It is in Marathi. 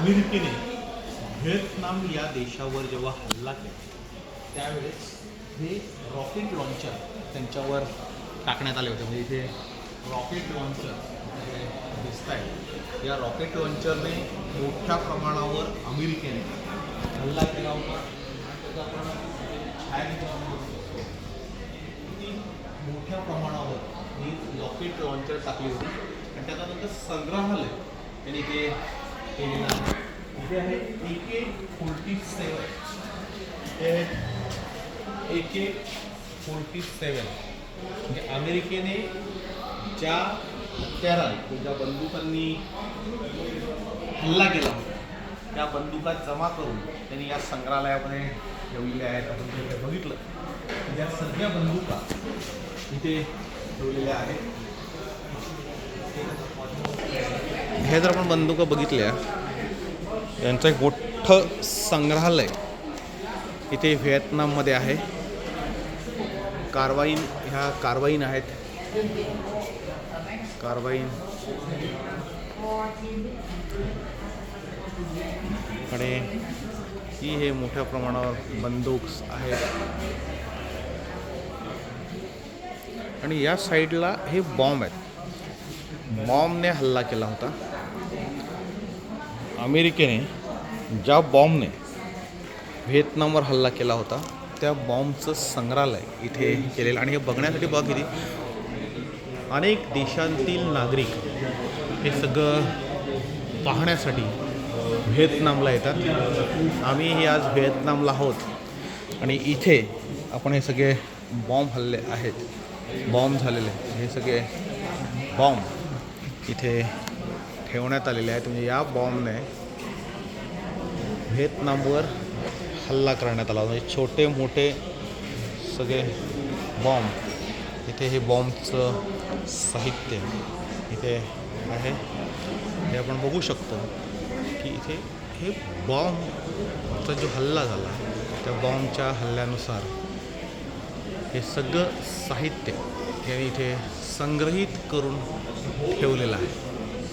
अमेरिकेने व्हिएतनाम या देशावर जेव्हा हल्ला केला त्यावेळेस हे रॉकेट लॉन्चर त्यांच्यावर टाकण्यात आले होते. म्हणजे इथे रॉकेट लॉन्चर दिसत आहे या रॉकेट लॉन्चरने मोठ्या प्रमाणावर अमेरिकेने हल्ला केला होता. किती मोठ्या प्रमाणावर ही रॉकेट लॉन्चर टाकली होती. आणि त्याच्यानंतर संग्रहालय त्यांनी ते केलेलं आहे इथे आहे ए के फोर्टी सेवन हे ए के फोर्टी सेवन म्हणजे अमेरिकेने ज्या हत्याराने ज्या बंदुकांनी हल्ला केला होता त्या बंदुका जमा करून त्यांनी या संग्रहालयामध्ये ठेवलेल्या आहेत. आपण जे बघितलं या सगळ्या बंदुका इथे ठेवलेल्या आहेत. हे जर आपण बंदुका बघितल्या यांचं एक मोठं संग्रहालय इथे व्हिएतनाममध्ये आहे. कारवाईन ह्या कारवाईन आहेत. कारवाईन आणि ही हे मोठ्या प्रमाणावर बंदूक आहेत. आणि या साईडला हे बॉम्ब आहेत. बॉम्बने हल्ला केला होता. अमेरिकेने ज्या बॉम्बने व्हिएतनामवर हल्ला केला होता त्या बॉम्बचं संग्रहालय इथे केलेलं आणि हे बघण्यासाठी बघ किती अनेक देशांतील नागरिक हे सगळं पाहण्यासाठी व्हिएतनामला येतात. आम्ही हे आज व्हिएतनामला आहोत. आणि इथे आपण हे सगळे बॉम्ब हल्ले आहेत. बॉम्ब झालेले. हे सगळे बॉम्ब इथे ठेवण्यात आलेले आहेत. म्हणजे या बॉम्बने व्हिएतनामवर हल्ला करण्यात आला. म्हणजे छोटे मोठे सगळे बॉम्ब. इथे हे बॉम्बचं साहित्य इथे आहे. हे आपण बघू शकतो की इथे हे बॉम्बचा जो हल्ला झाला त्या बॉम्बच्या हल्ल्यानुसार हे सगळं साहित्य त्यांनी इथे संग्रहित करून ठेवलेलं आहे.